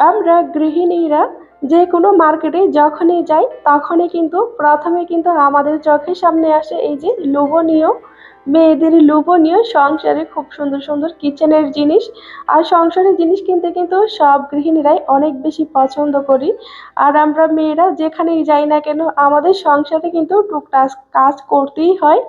আমরা গৃহিণীরা যে কোনো মার্কেটে যখনই যাই, তখনই কিন্তু প্রথমে কিন্তু আমাদের চোখের সামনে আসে এই যে লোভনীয় মেয়েদের লোভনীয় সংসারে খুব সুন্দর সুন্দর কিচেনের জিনিস আর সংসারের জিনিস কিনতে কিন্তু সব গৃহিণীরাই অনেক বেশি পছন্দ করি। আর আমরা মেয়েরা যেখানেই যাই না কেন, আমাদের সংসারে কিন্তু টুকটাক কাজ করতেই হয়।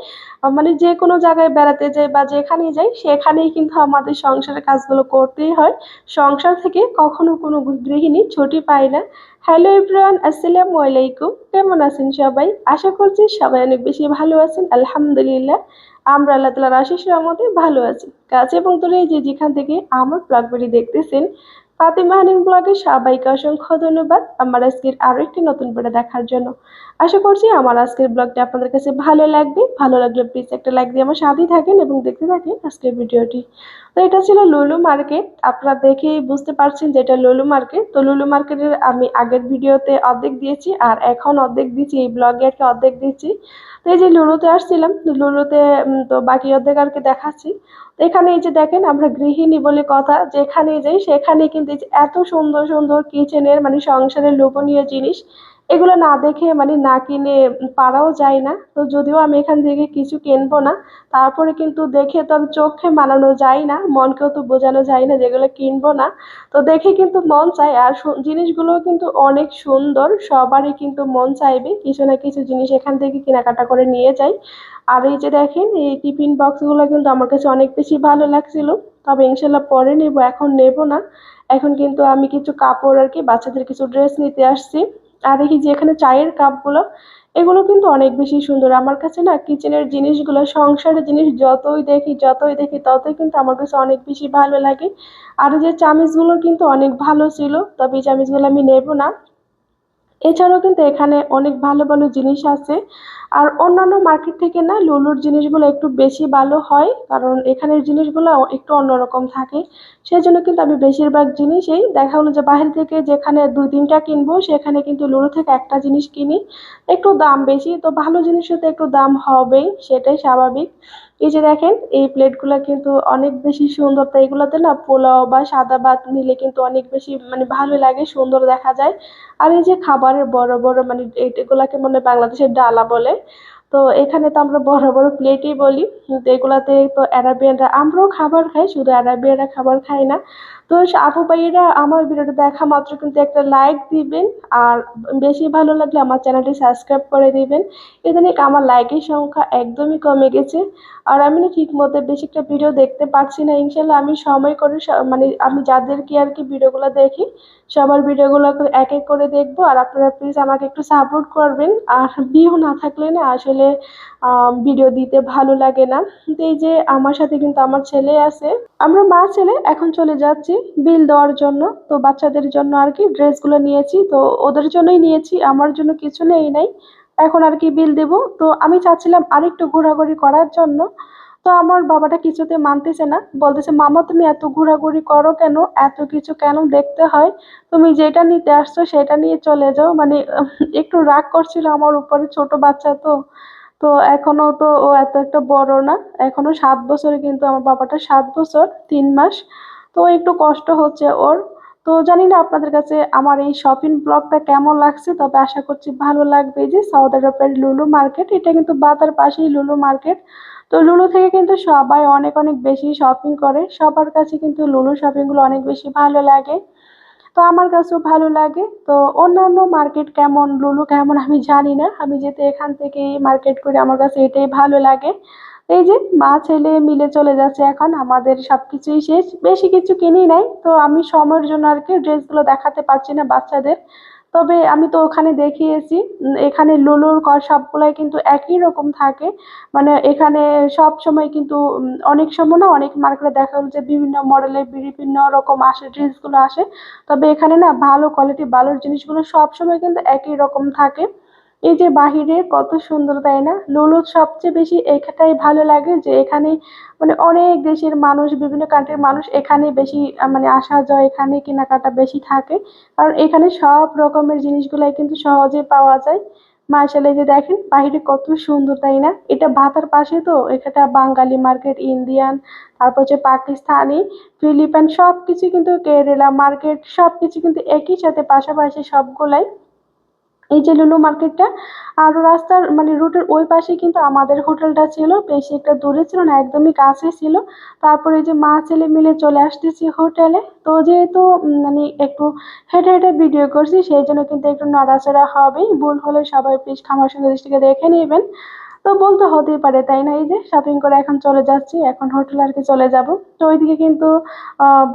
মানে যে কোনো জায়গায় বেড়াতে যাই বা যেখানেই যাই, সেখানেই কিন্তু আমাদের সংসারের কাজগুলো করতেই হয়। সংসার থেকে কখনো কোনো গৃহিণী ছুটি পায় না। হ্যালো এভরিওয়ান, আসসালামু আলাইকুম। কেমন আছেন সবাই? আশা করছি সবাই অনেক বেশি ভালো আছেন। আলহামদুলিল্লাহ, আমরা আল্লাহ তালার আশিস রহমতে ভালো আছি। কাছে এবং দূরে যে যেখান থেকে আমার ব্লগগুলি দেখতেছেন, ফাতিমা হানিম ব্লগে সবাইকে অসংখ্য ধন্যবাদ আমার আজকের আরও একটি নতুন ভিডিও দেখার জন্য। আশা করছি আমার আজকের ব্লগটা আপনাদের কাছে ভালো লাগবে। ভালো লাগলে প্লিজ একটা লাইক দিয়ে আমার সাথেই থাকেন এবং দেখতে থাকেন আজকের ভিডিওটি। তো এটা ছিল লুলু মার্কেট। আপনারা দেখেই বুঝতে পারছেন যে এটা লুলু মার্কেট। তো লুলু মার্কেটের আমি আগের ভিডিওতে অর্ধেক দিয়েছি আর এখন অর্ধেক দিচ্ছি এই ব্লগে আর কি অর্ধেক দিচ্ছি তো এই যে লুলুতে আসছিলাম লুলুতে তো বাকি অর্ধেক আর কি দেখাচ্ছি। তো এখানে এই যে দেখেন আমরা গৃহিণী বলে কথা যেখানে যাই সেখানে কিন্তু এত সুন্দর সুন্দর কিচেনের মানে সংসারের লোভনীয় জিনিস এগুলো না দেখে মানে না কিনে পারাও যায় না। তো যদিও আমি এখান থেকে কিছু কিনবো না, তারপরে কিন্তু দেখে তো আমি চোখে মানানো যায় না, মনকেও তো বোঝানো যায় না যেগুলো কিনবো না। তো দেখে কিন্তু মন চায়, আর জিনিসগুলো কিন্তু অনেক সুন্দর, সবারই কিন্তু মন চাইবে, কিছু না কিছু জিনিস এখান থেকে কেনাকাটা করে নিয়ে যাই। আর এই যে দেখেন, এই টিফিন বক্সগুলো কিন্তু আমার কাছে অনেক বেশি ভালো লাগছিল। তবে ইনশাল্লাহ পরে নেব, এখন নেব না। এখন কিন্তু আমি কিছু কাপড় আর কি বাচ্চাদের কিছু ড্রেস নিতে আসছি। আর দেখি যে এখানে চায়ের কাপগুলো, এগুলো কিন্তু অনেক বেশি সুন্দর। আমার কাছে না কিচেনের জিনিসগুলো, সংসারের জিনিস যতই দেখি যতই দেখি, ততই কিন্তু আমার কাছে অনেক বেশি ভালো লাগে। আর যে চামিচগুলো কিন্তু অনেক ভালো ছিল, তবে এই চামিচগুলো আমি নেব না। এছাড়াও কিন্তু এখানে অনেক ভালো ভালো জিনিস আছে। আর অন্যান্য মার্কেট থেকে না লুলুর জিনিসগুলো একটু বেশি ভালো হয়, কারণ এখানের জিনিসগুলো একটু অন্যরকম থাকে। সেই জন্য কিন্তু আমি বেশিরভাগ জিনিসই দেখা হলো যে বাইরে থেকে যেখানে দুই তিনটা কিনবো, সেখানে কিন্তু লুলু থেকে একটা জিনিস কিনি। একটু দাম বেশি, তো ভালো জিনিসের তো একটু দাম হবেই, সেটাই স্বাভাবিক। এই যে দেখেন, এই প্লেটগুলো কিন্তু অনেক বেশি সুন্দর। তো এগুলোতে না পোলাও বা সাদা ভাত নিলে কিন্তু অনেক বেশি মানে ভালো লাগে, সুন্দর দেখা যায়। আর এই যে খাবারের বড় বড় মানে এগুলাকে মানে বাংলাদেশের ডালা বলে তো এখানে তো আমরা বড় বড় প্লেটই বলি। কিন্তু এগুলাতে তো অ্যারাবিয়ানরা আমরাও খাবার খাই, শুধু অ্যারাবিয়ানরা খাবার খায় না। তো আপু ভাইয়েরা, আমার ভিডিওটা দেখা মাত্র কিন্তু একটা লাইক দিবেন আর বেশি ভালো লাগলে আমার চ্যানেলটি সাবস্ক্রাইব করে দিবেন। ইদানিং আমার লাইকের সংখ্যা একদমই কমে গেছে আর আমি না ঠিক মতো বেশি একটা ভিডিও দেখতে পারছি না। ইনশাল্লাহ আমি সময় করে মানে আমি যাদেরকে আর কি ভিডিওগুলো দেখি, সবার ভিডিওগুলো এক এক করে দেখব। আর আপনারা প্লিজ আমাকে একটু সাপোর্ট করবেন। আর ভিউ না থাকলে না আসলে ভিডিও দিতে ভালো লাগে না। এই যে আমার সাথে কিন্তু আমার ছেলে আছে, আমরা মা ছেলে এখন চলে যাচ্ছি। বিল দেওয়ার জন্য। তো বাচ্চাদের জন্য আর কি ড্রেসগুলো নিয়েছি। তো ওদের জন্যই নিয়েছি, আমার জন্য কিছু নেই নাই। এখন আর কি বিল দেব। তো আমি চাচ্ছিলাম আরেকটু ঘোরাঘুরি করার জন্য। তো আমার বাবাটা কিছুতে মানতেছে না। বলতেছে, মামা, তুমি এত ঘোরাঘুরি করো কেন? এত কিছু কেন দেখতে হয়? তুমি যেটা নিতে আসছো সেটা নিয়ে চলে যাও। মানে একটু রাগ করছিল আমার উপরে ছোট বাচ্চা তো। তো এখনও তো ও এত একটা বড় না। এখনও সাত বছরে, কিন্তু আমার বাবাটা সাত বছর, তিন মাস। তো একটু কষ্ট হচ্ছে ওর। তো জানি না আপনাদের কাছে আমার এই শপিং ব্লগটা কেমন লাগছে, তবে আশা করছি ভালো লাগবে যে সাউথ আরবের লুলু মার্কেট এটা কিন্তু বাতার পাশেই লুলু মার্কেট তো লুলু থেকে কিন্তু সবাই অনেক অনেক বেশি শপিং করে, সবার কাছে কিন্তু লুলু শপিংগুলো অনেক বেশি ভালো লাগে। তো আমার কাছেও ভালো লাগে। তো অন্যান্য মার্কেট কেমন লুলু কেমন আমি জানি না, আমি যেতে এখান থেকে মার্কেট করি আমার কাছে এটাই ভালো লাগে। এই যে মা ছেলে মিলে চলে যাচ্ছে এখন, আমাদের সব কিছুই শেষ। বেশি কিছু কিনি নাই, তো আমি সময়ের জন্য আর কি ড্রেসগুলো দেখাতে পারছি না বাচ্চাদের। তবে আমি তো ওখানে দেখিয়েছি এখানে লুলুর কর সবগুলাই কিন্তু একই রকম থাকে। মানে এখানে সব সময় কিন্তু অনেক সময় না অনেক মার্কেটে দেখা গেলো যে বিভিন্ন মডেলের বিভিন্ন রকম আসে, ড্রেসগুলো আসে। তবে এখানে না ভালো কোয়ালিটি ভালো জিনিসগুলো সব সময় কিন্তু একই রকম থাকে। এই যে বাহিরে কত সুন্দর, তাই না? লুলুর সবচেয়ে বেশি এখানটাই ভালো লাগে যে এখানে মানে অনেক দেশের মানুষ, বিভিন্ন কান্ট্রির মানুষ এখানে বেশি মানে আসা যায় এখানে কেনাকাটা বেশি থাকে। কারণ এখানে সব রকমের জিনিসগুলাই কিন্তু সহজে পাওয়া যায়। মার্শাল যে দেখেন, বাহিরে কত সুন্দর, তাই না? এটা ভাতার পাশে তো এটা বাঙালি মার্কেট, ইন্ডিয়ান, তারপর হচ্ছে পাকিস্তানি, ফিলিপাইন সব কিছু কিন্তু কেরালা মার্কেট সব কিছু কিন্তু একই সাথে, পাশাপাশি সবগুলাই। এই যে লুলু মার্কেটটা, আর রাস্তার মানে রুটের ওই পাশে কিন্তু আমাদের হোটেলটা ছিল, বেশি একটা দূরে ছিল না, একদমই কাছে ছিল। তারপরে যে মা ছেলে মিলে চলে আসতেছি হোটেলে। তো যেহেতু মানে একটু হেঁটে হেঁটে ভিডিও করছি, সেই জন্য কিন্তু একটু নড়াচড়া হবে ভুল হলে সবাই প্লিজ খামার সঙ্গে দৃষ্টিকে দেখে নেবেন। তো বলতে হতেই পারে, তাই না? এই যে শপিং করে এখন চলে যাচ্ছি, এখন হোটেল আর কি চলে যাব। তো ওইদিকে কিন্তু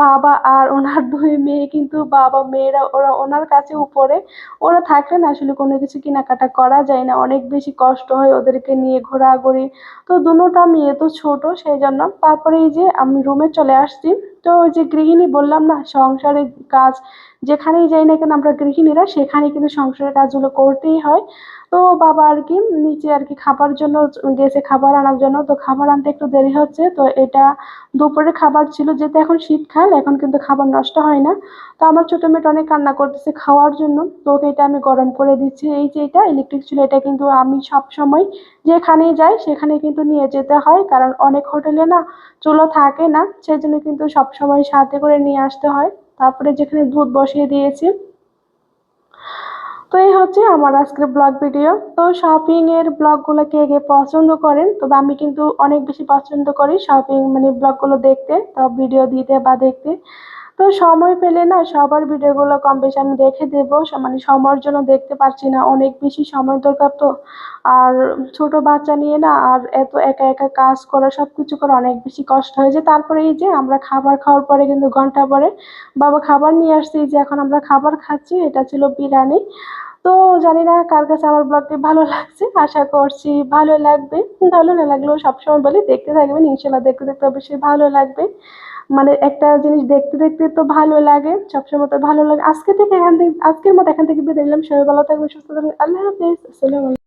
বাবা আর ওনার দুই মেয়ে কিন্তু বাবা, মেয়েরা, ওরা ওনার কাছে উপরে। ওরা থাকলে না আসলে কোনো কিছু কেনাকাটা করা যায় না। অনেক বেশি কষ্ট হয় ওদেরকে নিয়ে ঘোরাঘুরি। তো দুটোটা মেয়ে তো ছোট, সেই জন্য। তারপরে এই যে আমি রুমে চলে আসছি। তো ওই যে গৃহিণী বললাম না, সংসারের কাজ যেখানেই যাই না কেন আমরা গৃহিণীরা সেখানে কিন্তু সংসারের কাজগুলো করতেই হয়। তো বাবা আর কি নিচে আর কি খাবার জন্য, গেছে খাবার আনার জন্য। তো খাবার আনতে একটু দেরি হচ্ছে। তো এটা দুপুরে খাবার ছিল, যেহেতু এখন শীতকাল, এখন কিন্তু খাবার নষ্ট হয় না। তো আমার ছোটো মেয়েটা অনেক কান্না করতেছে খাওয়ার জন্য। তো ওকে এটা আমি গরম করে দিচ্ছি। এই যে এটা ইলেকট্রিক চুলা এটা কিন্তু আমি সব সময় যেখানে যাই, সেখানে কিন্তু নিয়ে যেতে হয়। কারণ অনেক হোটেলে না চুলো থাকে না, সেজন্য কিন্তু সব সময় সাথে করে নিয়ে আসতে হয়। তারপরে যেখানে দুধ বসিয়ে দিয়েছি তো এই হচ্ছে আমার আজকের ব্লগ ভিডিও তো শপিং এর ব্লগগুলো কে কে পছন্দ করেন? তবে আমি কিন্তু অনেক বেশি পছন্দ করি শপিং মানে ব্লগগুলো দেখতে, তো ভিডিও দিতে বা দেখতে। তো সময় পেলে না সবার ভিডিওগুলো কম বেশি আমি দেখে দেবো। মানে সময়ের জন্য দেখতে পারছি না, অনেক বেশি সময় দরকার তো। আর ছোট বাচ্চা নিয়ে না আর এত একা একা কাজ করা সব কিছু করা অনেক বেশি কষ্ট হয়ে যায়। তারপরে এই যে আমরা খাবার খাওয়ার পরে কিন্তু ঘণ্টা পরে বাবা খাবার নিয়ে আসছে। যে এখন আমরা খাবার খাচ্ছি, এটা ছিল বিরিয়ানি। তো জানি না কার কাছে আমার ব্লগটি ভালো লাগছে, আশা করছি ভালো লাগবে। ভালো না লাগলেও সবসময় বলি, দেখতে থাকবেন, ইনশাল্লাহ দেখতে দেখতে অবশ্যই ভালো লাগবে। মানে একটা জিনিস দেখতে দেখতে তো ভালো লাগে, সবসময় তো ভালো লাগে। আজকে থেকে এখান থেকে আজকের মতো এখান থেকে বিদায় নিলাম। সবাই ভালো থাকবেন, সুস্থ থাকবেন। আল্লাহ হাফিজ। আসসালামু